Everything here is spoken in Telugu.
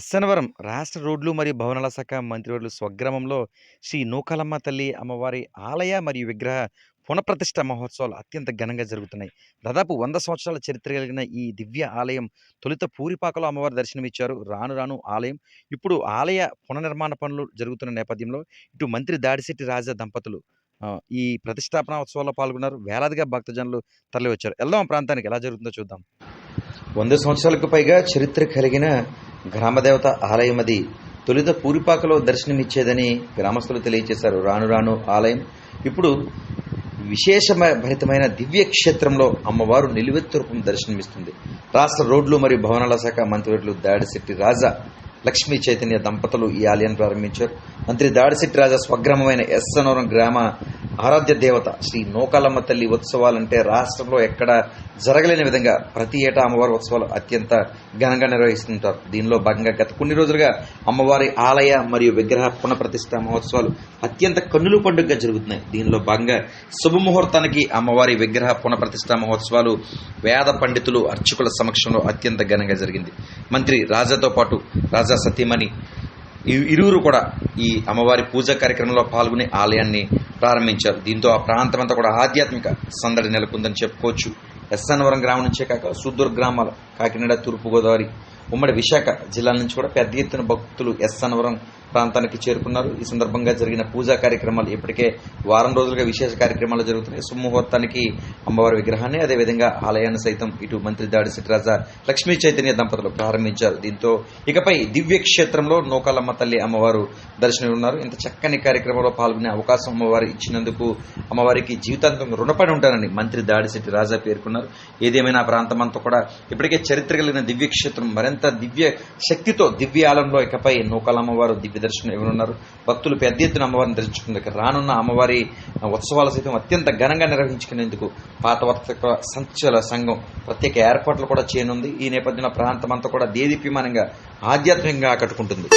ఎస్సనవరం రాష్ట్ర రోడ్లు మరియు భవనాల శాఖ మంత్రివర్యులు స్వగ్రామంలో శ్రీ నూకలమ్మ తల్లి అమ్మవారి ఆలయ మరియు విగ్రహ పునఃప్రతిష్ట మహోత్సవాలు అత్యంత ఘనంగా జరుగుతున్నాయి. దాదాపు వంద సంవత్సరాల చరిత్ర కలిగిన ఈ దివ్య ఆలయం తొలుత పూరిపాకలో అమ్మవారి దర్శనమిచ్చారు. రాను రాను ఆలయం ఇప్పుడు ఆలయ పునర్నిర్మాణ పనులు జరుగుతున్న నేపథ్యంలో ఇటు మంత్రి దాడిశెట్టి రాజా దంపతులు ఈ ప్రతిష్టాపన ఉత్సవాల్లో పాల్గొన్నారు. వేలాదిగా భక్తజనులు తరలివచ్చారు. వెళ్దాం ప్రాంతానికి ఎలా జరుగుతుందో చూద్దాం. వంద సంవత్సరాలకు పైగా చరిత్ర కలిగిన గ్రామదేవత ఆలయం అది తొలిత పూరిపాకలో దర్శనమిచ్చేదని గ్రామస్తులు తెలియజేశారు. రాను రాను ఆలయం. ఇప్పుడు విశేషభరితమైన దివ్య క్షేత్రంలో అమ్మవారు నిలువెత్తు రూపం దర్శనమిస్తుంది. రాష్ట్ర రోడ్లు మరియు భవనాల శాఖ మంత్రివర్యులు దాడిశెట్టి రాజా లక్ష్మీ చైతన్య దంపతులు ఈ ఆలయాన్ని ప్రారంభించారు. మంత్రి దాడిశెట్టి రాజా స్వగ్రామమైన ఎస్సనవరం గ్రామ ఆరాధ్య దేవత శ్రీ నూకాలమ్మ తల్లి ఉత్సవాలంటే రాష్ట్రంలో ఎక్కడ జరగలేని విధంగా ప్రతి ఏటా అమ్మవారి ఉత్సవాలు అత్యంత ఘనంగా నిర్వహిస్తుంటారు. దీనిలో భాగంగా గత కొన్ని రోజులుగా అమ్మవారి ఆలయ మరియు విగ్రహ పునఃప్రతిష్ఠ మహోత్సవాలు అత్యంత కన్నుల పండుగగా జరుగుతున్నాయి. దీనిలో భాగంగా శుభముహూర్తానికి అమ్మవారి విగ్రహ పునఃప్రతిష్ఠ మహోత్సవాలు వేద పండితులు అర్చకుల సమక్షంలో అత్యంత ఘనంగా జరిగింది. మంత్రి రాజాతో పాటు రాజా సతీమణి ఇరువురు కూడా ఈ అమ్మవారి పూజా కార్యక్రమంలో పాల్గొని ఆలయాన్ని ప్రారంభించారు. దీంతో ఆ ప్రాంతం అంతా కూడా ఆధ్యాత్మిక సందడి నెలకొందని చెప్పుకోవచ్చు. ఎస్ఎన్వరం గ్రామం నుంచే కాక సుదూర్ గ్రామాలు కాకినాడ తూర్పుగోదావరి ఉమ్మడి విశాఖ జిల్లాల నుంచి కూడా పెద్ద ఎత్తున భక్తులు ఎస్ఎన్వరం ప్రాంతానికి చేరుకున్నారు. ఈ సందర్భంగా జరిగిన పూజా కార్యక్రమాలు ఇప్పటికే వారం రోజులుగా విశేష కార్యక్రమాలు జరుగుతున్నాయి. సుముహూర్తానికి అమ్మవారి విగ్రహాన్ని అదేవిధంగా ఆలయాన్ని సైతం ఇటు మంత్రి దాడి సిట్రాజా లక్ష్మీ చైతన్య దంపతులు ప్రారంభించారు. దీంతో ఇకపై దివ్యక్షేత్రంలో నోకాలమ్మ నూకాలమ్మ తల్లి అమ్మవారు దర్శనమిన్నారు ఇంత చక్కని కార్యక్రమంలో పాల్గొనే అవకాశం అమ్మవారు ఇచ్చినందుకు అమ్మవారికి జీవితాంతం రుణపడి ఉంటానని మంత్రి దాడిశెట్టి రాజా పేర్కొన్నారు. ఏదేమైనా ఆ ప్రాంతం అంతా కూడా ఇప్పటికే చరిత్ర కలిగిన దివ్యక్షేత్రం మరింత దివ్య శక్తితో దివ్యాలంలో ఇకపై నూకాలమ్మవారు దివ్య దర్శనం ఇవ్వనున్నారు భక్తులు పెద్ద ఎత్తున అమ్మవారిని దర్శించుకునేందుకు రానున్న అమ్మవారి ఉత్సవాలు సైతం అత్యంత ఘనంగా నిర్వహించుకునేందుకు పాత వర్తక సంచల సంఘం ప్రత్యేక ఏర్పాట్లు కూడా చేయనుంది. ఈ నేపథ్యంలో ప్రాంతం అంతా కూడా దేదీప్యమానంగా ఆధ్యాత్మికంగా ఆకట్టుకుంటుంది.